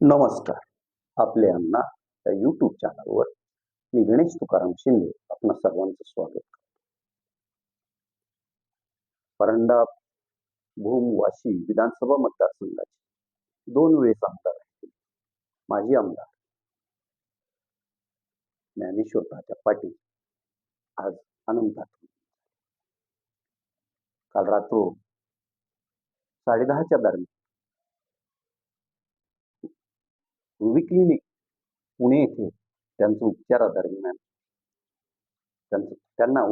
नमस्कार. आपले अण्णा या युट्यूब चॅनलवर मी गणेश तुकाराम शिंदे आपणा सर्वांचं स्वागत करतो. परंडा भूम वाशी विधानसभा मतदारसंघाचे दोन वेळेस आमदार आहेत. माजी आमदार ज्ञानेश्वर तात्या पाटील आज अनंतात काल रात्र साडेदहाच्या दरम्यान रुबी क्लिनिक पुणे येथे त्यांचं उपचारादरम्यान त्यांचं त्यांना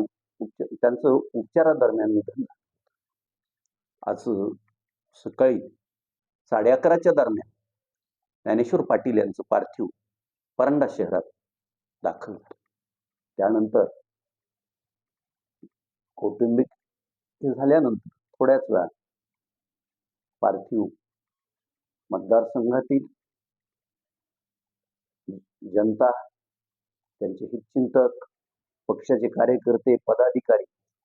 उपचार त्यांचं उपचारादरम्यान निधन आज सकाळी साडे अकराच्या दरम्यान ज्ञानेश्वर पाटील यांचं पार्थिव परंडा शहरात दाखल झालं. त्यानंतर कौटुंबिक हे झाल्यानंतर थोड्याच वेळात पार्थिव मतदारसंघातील जनता त्यांचे हितचिंतक पक्षाचे कार्यकर्ते पदाधिकारी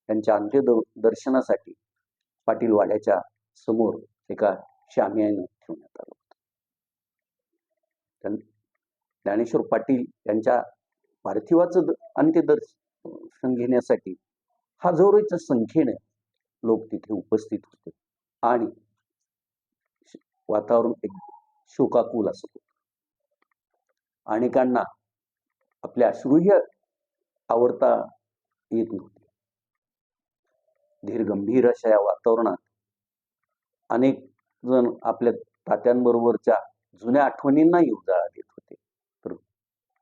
यांच्या अंत्य दर्शनासाठी पाटील वाड्याच्या समोर एका शामियानं ठेवण्यात आलं होतं. ज्ञानेश्वर पाटील यांच्या पार्थिवाचं अंत्यदर्शन घेण्यासाठी हजारोच्या संख्येने लोक तिथे उपस्थित होते. आणि वातावरण एक शोकाकुल असत होतं. अनेकांना आपल्या अश्रूही आवडता येत नव्हते. धीर गंभीर अशा या वातावरणात अनेक जण आपल्या तात्यांबरोबरच्या जुन्या आठवणींनाही उजाळा देत होते. तर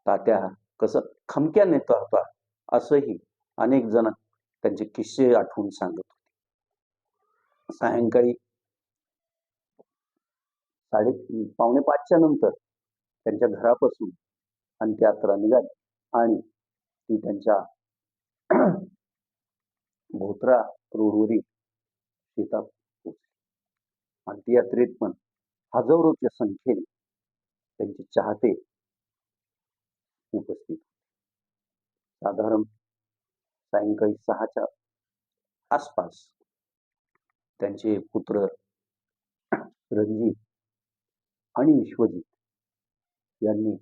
तात्या कसं खमक्या नेता होता असंही अनेक जण त्यांचे किस्से आठवून सांगत होते. सायंकाळी साडे पावणे पाचच्या नंतर त्यांच्या घरापासून अंत्ययात्रा निघाली. आणि ती त्यांच्या भोत्रा रोडवरील शेतात पोहोचली. अंत्ययात्रेत पण हजारोच्या संख्येने त्यांचे चाहते उपस्थित साधारण सायंकाळी सहाच्या आसपास त्यांचे पुत्र रणजित आणि विश्वजित यांनी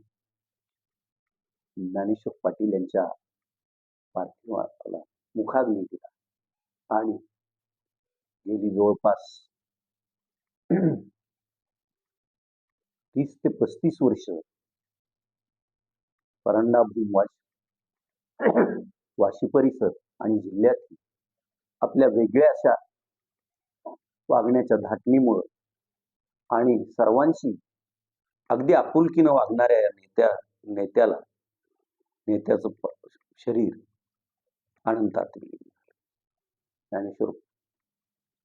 ज्ञानेश्वर पाटील यांच्या पार्थिवाला मुखाग्नी दिला. आणि गेली जवळपास तीस ते पस्तीस वर्ष परंडा भूमवास वाशी परिसर आणि जिल्ह्यातील आपल्या वेगळ्या अशा वागण्याच्या धाटणीमुळं आणि सर्वांशी अगदी आपुलकीनं वागणाऱ्या या नेत्या नेत्याला नेत्याचं प- शरीर आनंदात ज्ञानेश्वर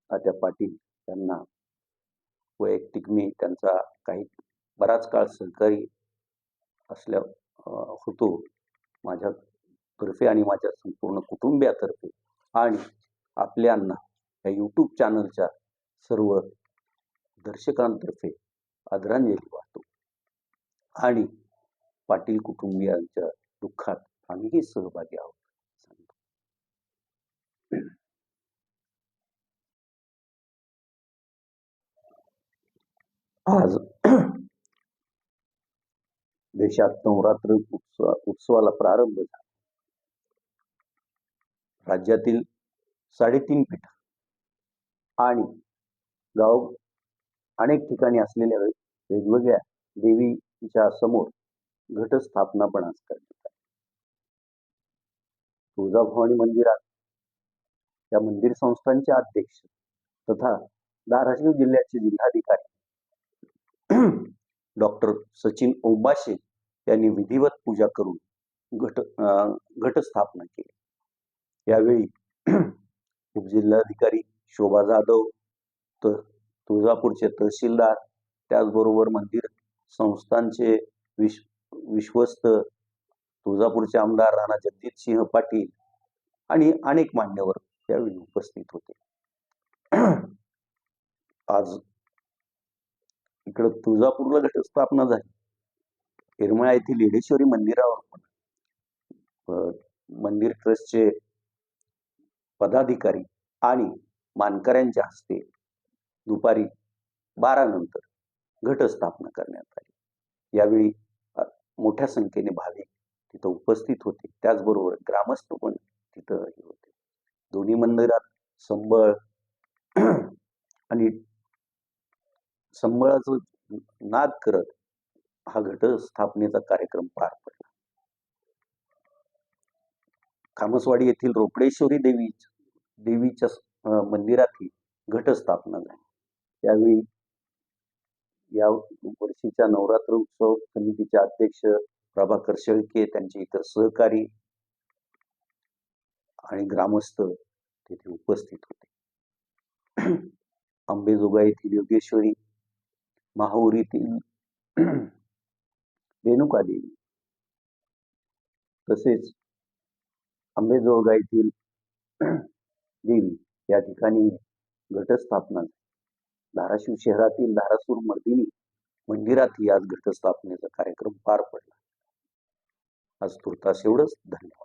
तात्या पाटील यांना वैयक्तिक मी त्यांचा काही बराच काळ सहकारी असल्या होतो होतो माझ्यातर्फे आणि माझ्या संपूर्ण कुटुंबियातर्फे आणि आपल्यांना या यूट्यूब चॅनलच्या सर्व दर्शकांतर्फे आदरांजली वाहतो. आणि पाटील कुटुंबियांच्या दुःखात आम्हीही सहभागी आहोत. आज देशात नवरात्र उत्सवा उत्सवाला प्रारंभ झाला. राज्यातील साडेतीन पीठ आणि गाव अनेक ठिकाणी असलेल्या वेगवेगळ्या देवी देवीच्या समोर घटस्थापना पण आज करण्यात आली. तुळजाभवानी मंदिरात या मंदिर संस्थांचे अध्यक्ष तथा धाराशिव जिल्ह्याचे जिल्हाधिकारी डॉक्टर सचिन ओंबाशे यांनी विधिवत पूजा करून घट घटस्थापना केली. यावेळी उपजिल्हाधिकारी शोभा जाधव तर तुळजापूरचे तहसीलदार त्याचबरोबर मंदिर संस्थांचे विश विश्वस्त तुळजापूरचे आमदार राणा जगजितसिंह पाटील आणि अनेक मान्यवर त्यावेळी उपस्थित होते. आज इकडं तुळजापूरला घटस्थापना झाली. येरमळा येथील येडेश्वरी मंदिरावर पण मंदिर ट्रस्टचे पदाधिकारी आणि मानकऱ्यांच्या हस्ते दुपारी बारा नंतर घटस्थापना करण्यात आली. यावेळी मोठ्या संख्येने भाविक तिथं उपस्थित होते. त्याचबरोबर ग्रामस्थ पण तिथं हे होते. दोन्ही मंदिरात संबळ आणि संबळाचं नाद करत हा घटस्थापनेचा कार्यक्रम पार पडला. खामसवाडी येथील रोकडेश्वरी देवी देवीच्या मंदिरातही घटस्थापना झाली. त्यावेळी या वर्षीच्या नवरात्र उत्सव समितीचे अध्यक्ष प्रभाकर शेळके त्यांचे इतर सहकारी आणि ग्रामस्थ तिथे उपस्थित होते. अंबेजोगाईतील येथील योगेश्वरी माहुरीतील रेणुका देवी तसेच अंबेजोगाईतील येथील देवी या ठिकाणी घटस्थापना धाराशिव शहरातील धारासूर मर्दिनी मंदिरातही आज घटस्थापनेचा कार्यक्रम पार पडला. आज तुर्तास एवढंच. धन्यवाद.